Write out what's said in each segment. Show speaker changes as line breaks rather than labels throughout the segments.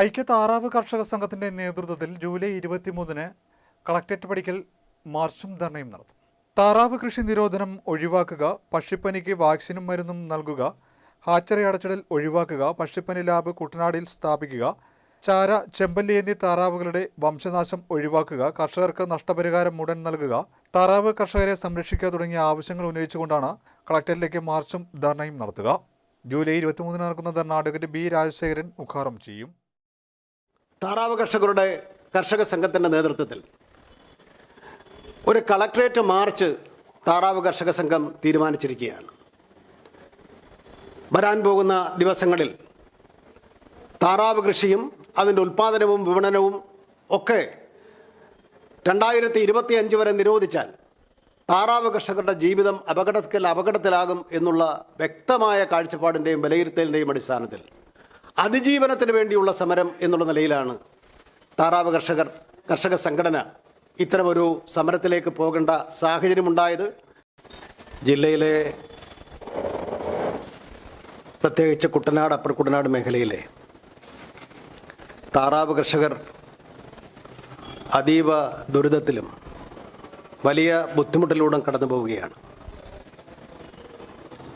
ഐക്യ താറാവ് കർഷക സംഘത്തിന്റെ നേതൃത്വത്തിൽ ജൂലൈ ഇരുപത്തിമൂന്നിന് കളക്ടറേറ്റ് പടിക്കൽ മാർച്ചും ധർണയും നടത്തും. താറാവ് കൃഷി നിരോധനം ഒഴിവാക്കുക പക്ഷിപ്പനിക്ക് വാക്സിനും മരുന്നും നൽകുക ഹാച്ചറി അടച്ചിടൽ ഒഴിവാക്കുക പക്ഷിപ്പനി ലാബ് കുട്ടനാടിൽ സ്ഥാപിക്കുക ചാര ചെമ്പല്ലി എന്നീ താറാവുകളുടെ വംശനാശം ഒഴിവാക്കുക കർഷകർക്ക് നഷ്ടപരിഹാരം ഉടൻ നൽകുക താറാവ് കർഷകരെ സംരക്ഷിക്കുക തുടങ്ങിയ ആവശ്യങ്ങൾ ഉന്നയിച്ചുകൊണ്ടാണ് കളക്ടറേറ്റിലേക്ക് മാർച്ചും ധർണയും നടത്തുക. ജൂലൈ ഇരുപത്തിമൂന്നിന് നടക്കുന്ന ധർണ അഡ്വക്കേറ്റ് ബി രാജശേഖരൻ ഉദ്ഘാടനം ചെയ്യും.
താറാവ് കർഷകരുടെ കർഷക സംഘത്തിന്റെ നേതൃത്വത്തിൽ ഒരു കളക്ട്രേറ്റ് മാർച്ച് താറാവ് കർഷക സംഘം തീരുമാനിച്ചിരിക്കുകയാണ്. വരാൻ പോകുന്ന ദിവസങ്ങളിൽ താറാവ് കൃഷിയും അതിന്റെ ഉൽപ്പാദനവും വിപണനവും ഒക്കെ രണ്ടായിരത്തി ഇരുപത്തി അഞ്ച് വരെ നിരോധിച്ചാൽ താറാവ് കർഷകരുടെ ജീവിതം അപകടത്തിൽ അപകടത്തിലാകും എന്നുള്ള വ്യക്തമായ കാഴ്ചപ്പാടിന്റെയും വിലയിരുത്തലിന്റെയും അടിസ്ഥാനത്തിൽ അതിജീവനത്തിന് വേണ്ടിയുള്ള സമരം എന്നുള്ള നിലയിലാണ് താറാവ് കർഷകർ കർഷക സംഘടന ഇത്തരമൊരു സമരത്തിലേക്ക് പോകേണ്ട സാഹചര്യമുണ്ടായത്. ജില്ലയിലെ പ്രത്യേകിച്ച് കുട്ടനാട് അപ്പർ കുട്ടനാട് മേഖലയിലെ താറാവ് കർഷകർ അതീവ ദുരിതത്തിലും വലിയ ബുദ്ധിമുട്ടിലൂടെ കടന്നു പോവുകയാണ്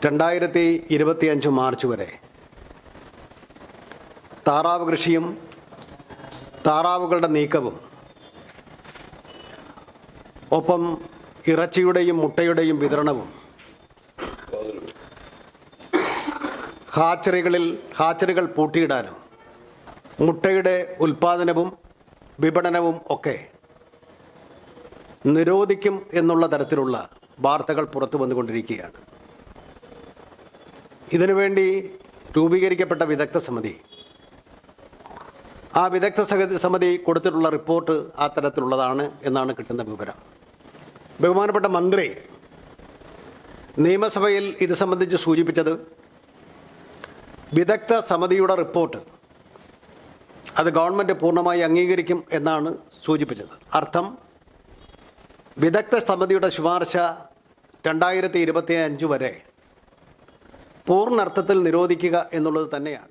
രണ്ടായിരത്തി ഇരുപത്തിയഞ്ച് മാർച്ച് വരെ താറാവ് കൃഷിയും താറാവുകളുടെ നീക്കവും. ഒപ്പം ഇറച്ചിയുടെയും മുട്ടയുടെയും വിതരണവും. ഹാച്ചറികളിൽ ഹാച്ചറികൾ പൂട്ടിയിടാനും മുട്ടയുടെ ഉൽപാദനവും വിപണനവും ഒക്കെ നിരോധിക്കും എന്നുള്ള തരത്തിലുള്ള വാർത്തകൾ പുറത്തു വന്നുകൊണ്ടിരിക്കുകയാണ്. ഇതിനുവേണ്ടി രൂപീകരിക്കപ്പെട്ട വിദഗ്ധ സമിതി ആ വിദഗ്ധ സമിതി കൊടുത്തിട്ടുള്ള റിപ്പോർട്ട് ആ തരത്തിലുള്ളതാണ് എന്നാണ് കിട്ടുന്ന വിവരം. ബഹുമാനപ്പെട്ട മന്ത്രി നിയമസഭയിൽ ഇത് സംബന്ധിച്ച് സൂചിപ്പിച്ചത് വിദഗ്ധ സമിതിയുടെ റിപ്പോർട്ട് അത് ഗവൺമെന്റ് പൂർണമായി അംഗീകരിക്കും എന്നാണ് സൂചിപ്പിച്ചത്. അർത്ഥം വിദഗ്ധ സമിതിയുടെ ശുപാർശ രണ്ടായിരത്തി ഇരുപത്തി അഞ്ച് വരെ പൂർണർത്ഥത്തിൽ നിരോധിക്കുക എന്നുള്ളത് തന്നെയാണ്.